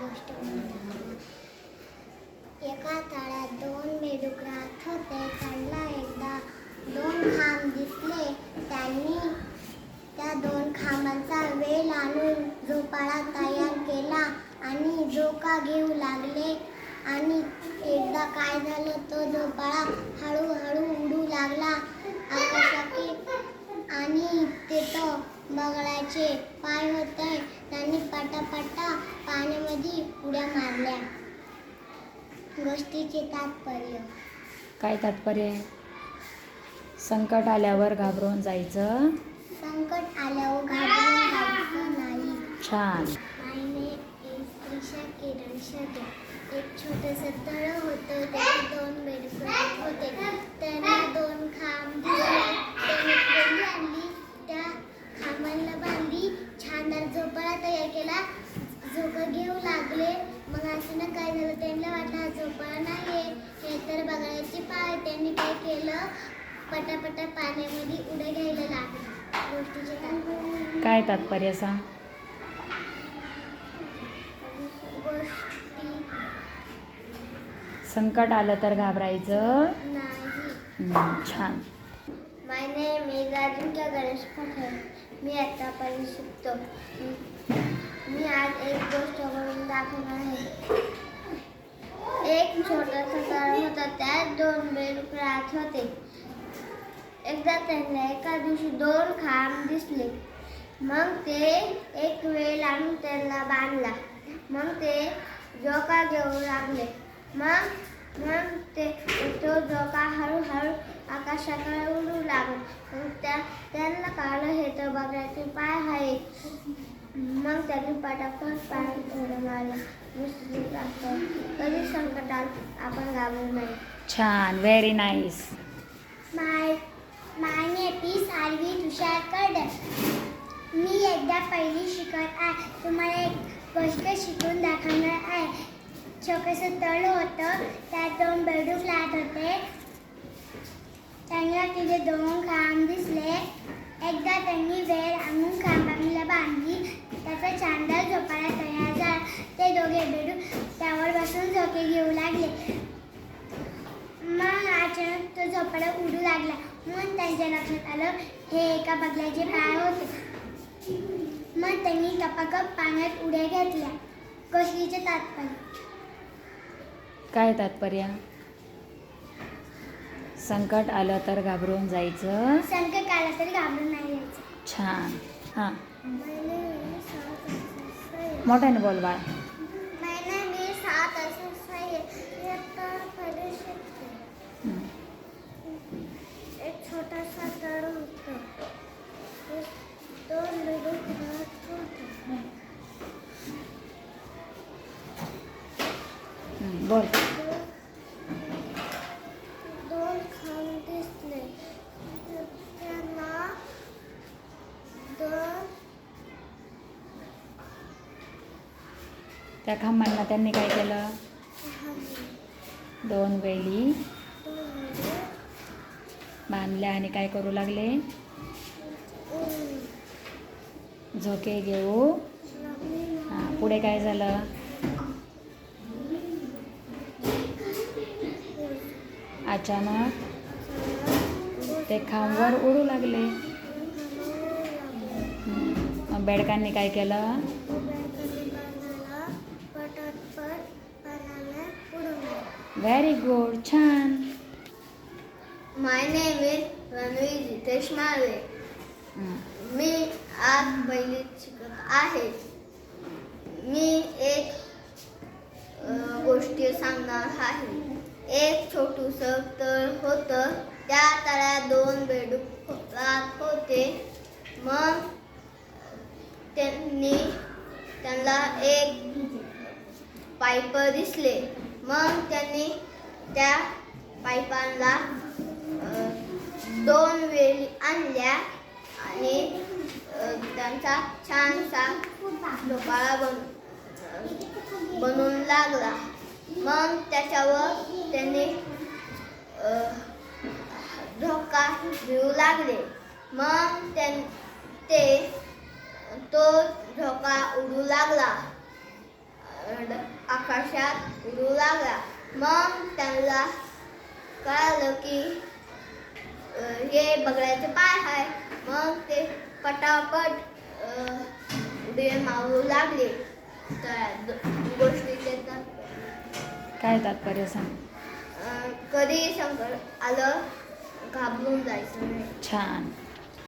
गोष्ट एका ताळ्यात दोन बेडूक राहत होते. त्यांना एकदा दोन खांब दिसले. त्यांनी त्या दोन खांबांचा वेल आणून झोपाळा तयार केला आणि झोका घेऊ लागले. आणि एकदा काय झालं तो झोपाळा हळूहळू उडू लागला. आकाशात आणि तिथं बगळाचे पाय होते. पटापटा पाण्यामध्ये उड्या मारल्या. गोष्टीचे तात्पर्य. काय तात्पर्य? आहे संकट आल्यावर घाबरून जायचं. संकट आल्यावर घाबरून जायचं नाही. छान. Shade. एक छोटंसं तळ होतं त्याचे दोन बेडूक राहत होते त्यांना दोन खांब दिसले त्यांनी खोली आणली त्या खांबांना बांधली छानदार झोपाळा तयार केला झोका घेऊ लागले मग असं काय झालं त्यांना वाटलं हा झोपाळा नाही हे तर बघायची पाय त्यांनी काय केलं पटापटा पाण्यामध्ये उड्या घ्यायला लागले गोष्टीचे तात्पर्य. काय तात्पर्य सांग? संकट आलं तर घाबरायचं? नाही. छान. My name is Ajinkya Ganesh Pathan. मी आता पण शिकतो. मी आज एक गोष्ट करून दाखवणार आहे. एक छोटासा तळ होता. त्यात दोन बेडूक राहत होते. एकदा त्यांना एका दिवशी दोन खांब दिसले. मग ते एक वेळ आणून त्यांना बांधला. मग ते झोका घेऊ लागले. मग मग ते तो झोका हळूहळू आकाशाकडे उडू लागला. मग त्या त्यांना कळलं हे तर बघायचे पाय आहे त्यांनी उड्या मारल्या दुसरी गोष्ट, कधी संकट आलं आपण घाबरू नये छान. Very nice my my name is Saarvi Tushar Kadar मी एकदा पहिली शिकत आहे. तुम्हाला एक गोष्ट शिकून दाखवणार आहे. छोटंसं तळ होतं. त्यात दोन बेडूक राहत होते. त्यांना तिथे दोन खांब दिसले. एकदा त्यांनी वेळ आणून खांबाला बांधली. त्याचा चांदर झोपायला तयार झाला. ते दोघे बेडूक त्यावर बसून झोके घेऊ लागले. मग अचानक तो झोपायला उडू लागला. मग त्यांच्या लक्षात आलं हे एका बगल्याचे पाय होते. मग त्यांनी टपाकप पाण्यात उड्या घेतल्या. गोष्टीचे तात्पर्य? काय तात्पर्य? संकट आलं तर घाबरून जायचं. संकट आला तरी घाबरून नाही यायचं छान. हां. मोठ्याने बोल बाळ. महिना मी सात असं इयत्ता पहिली शिकते हम्म. एक छोटासा तळ होतं दोन बेडूक राहत होते हम्म, बोल दोन खांब दिसले त्यांना दोन त्या खांबांना त्यांनी काय केलं? दोन वेली बांधल्या आणि काय करू लागले? झोके घेऊ. हां पुढे काय झालं? अचानक ते खांबवर उडू लागले. मग बेडकांनी काय केलं? व्हेरी गुड छान माय नेम इज माळवे हम्म. मी आज पहिलीत शिकत आहे. मी एक गोष्टी सांगणार आहे. एक छोटूस तळ होतं. त्या तळ्यात दोन बेडूक होते. मग त्यांनी त्यांना एक पाईप दिसले. मग त्यांनी त्या पाईपांना दोन वेळी आणल्या आणि त्यांचा छानसा झोपाळा बन बनवून लागला. मग त्याच्यावर त्यांनी धोका घेऊ लागले. मग त्यां ते तो झोका उडू लागला. आकाशात उडू लागला. मग त्यांना कळालं की हे बगड्याचे पाय आहे मग ते पटापट उडी मारू लागले. तर गोष्टीचे तर काय तात्पर्य सांग? कधी संकट आलं घाबरून जायचं नाही. छान.